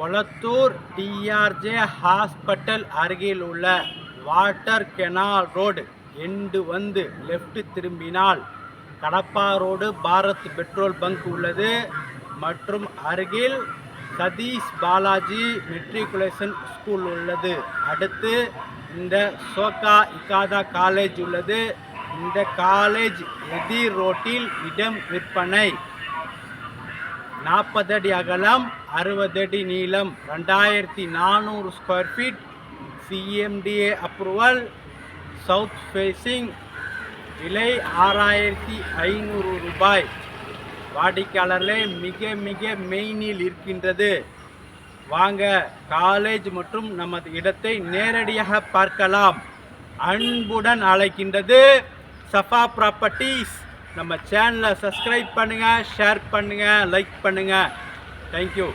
Kolathur DRJ hospital அருகில் உள்ள water canal road end வந்து லெஃப்ட் திரும்பினால் Kadapa road Bharat petrol bunk உள்ளது. மற்றும் அருகில் சதீஷ் பாலாஜி மெட்ரிகுலேஷன் ஸ்கூல் உள்ளது. அடுத்து இந்த சோகா இகாதா காலேஜ் உள்ளது. இந்த காலேஜ் எதிர் ரோட்டில் இடம் விற்பனை. நாற்பது அடி அகலம் அறுபது அடி நீளம் ரெண்டாயிரத்தி நானூறு square feet CMDA approval south facing விலை ஆறாயிரத்தி ஐநூறு ரூபாய். வாடிக்கையாளர்களே மிக மிக மெயினில் இருக்கின்றது. வாங்க காலேஜ் மற்றும் நமது இடத்தை நேரடியாக பார்க்கலாம். அன்புடன் அழைக்கின்றது சஃபா ப்ராப்பர்ட்டிஸ் நம்ம சேனலை சப்ஸ்கிரைப் பண்ணுங்கள் ஷேர் பண்ணுங்கள் லைக் பண்ணுங்கள் தேங்க்யூ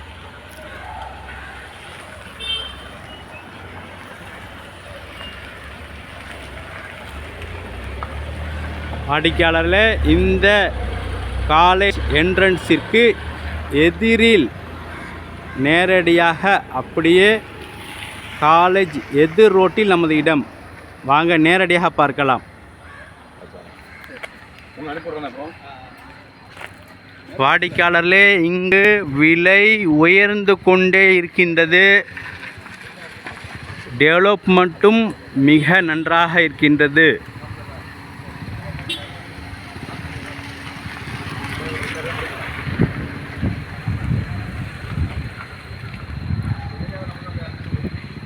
வாடிக்கையாளர்களே இந்த காலேஜ் என்ட்ரன்ஸிற்கு எதிரில் நேரடியாக அப்படியே காலேஜ் எதிர் ரோட்டில் நமது இடம். வாங்க நேரடியாக பார்க்கலாம். வாடிக்கையாளர்களே இங்கு விலை உயர்ந்து கொண்டே இருக்கின்றது. டெவலப்மெண்ட்டும் மிக நன்றாக இருக்கின்றது.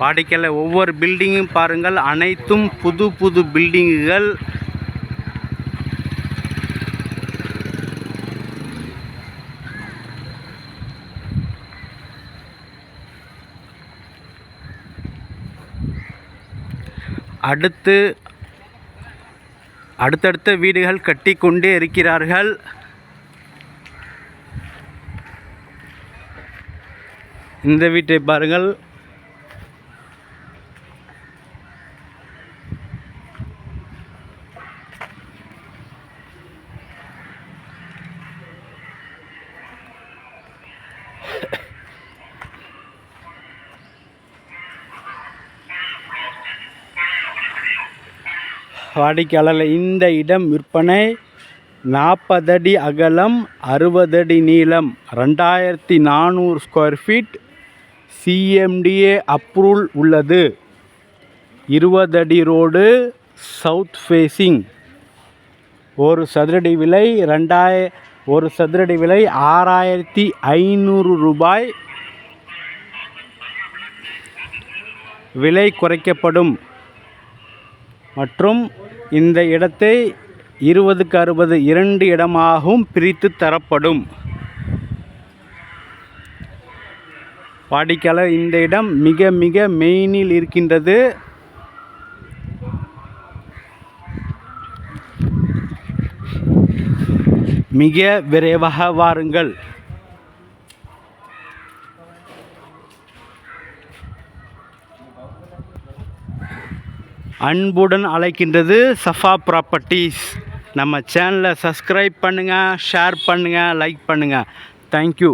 வாடிக்கையாளர் ஒவ்வொரு பில்டிங்கும் பாருங்கள் அனைத்தும் புது புது பில்டிங்குகள் அடுத்து அடுத்தடுத்த வீடுகள் கட்டி கொண்டே இருக்கிறார்கள். இந்த வீட்டை பாருங்கள். வாடிக்கையாளர் இந்த இடம் விற்பனை நாற்பது அடி அகலம் அறுபது அடி நீளம் ரெண்டாயிரத்தி நானூறு ஸ்கொயர் ஃபீட் சிஎம்டிஏ அப்ரூவல் உள்ளது. இருபது அடி ரோடு சவுத் ஃபேஸிங் ஒரு சதுரடி விலை ரெண்டாய ஒரு சதுரடி விலை ஆறாயிரத்தி ஐநூறு ரூபாய். விலை குறைக்கப்படும். மற்றும் இந்த இடத்தை இருபதுக்கு அறுபது இரண்டு இடமாகவும் பிரித்து தரப்படும். வாடிக்கையாளர் இந்த இடம் மிக மிக மெயினில் இருக்கின்றது. மிக விரைவாக வாருங்கள். அன்புடன் அழைக்கின்றது சஃபா ப்ராப்பர்ட்டிஸ் நம்ம சேனலை சப்ஸ்கிரைப் பண்ணுங்கள் ஷேர் பண்ணுங்கள் லைக் பண்ணுங்கள் தேங்க்யூ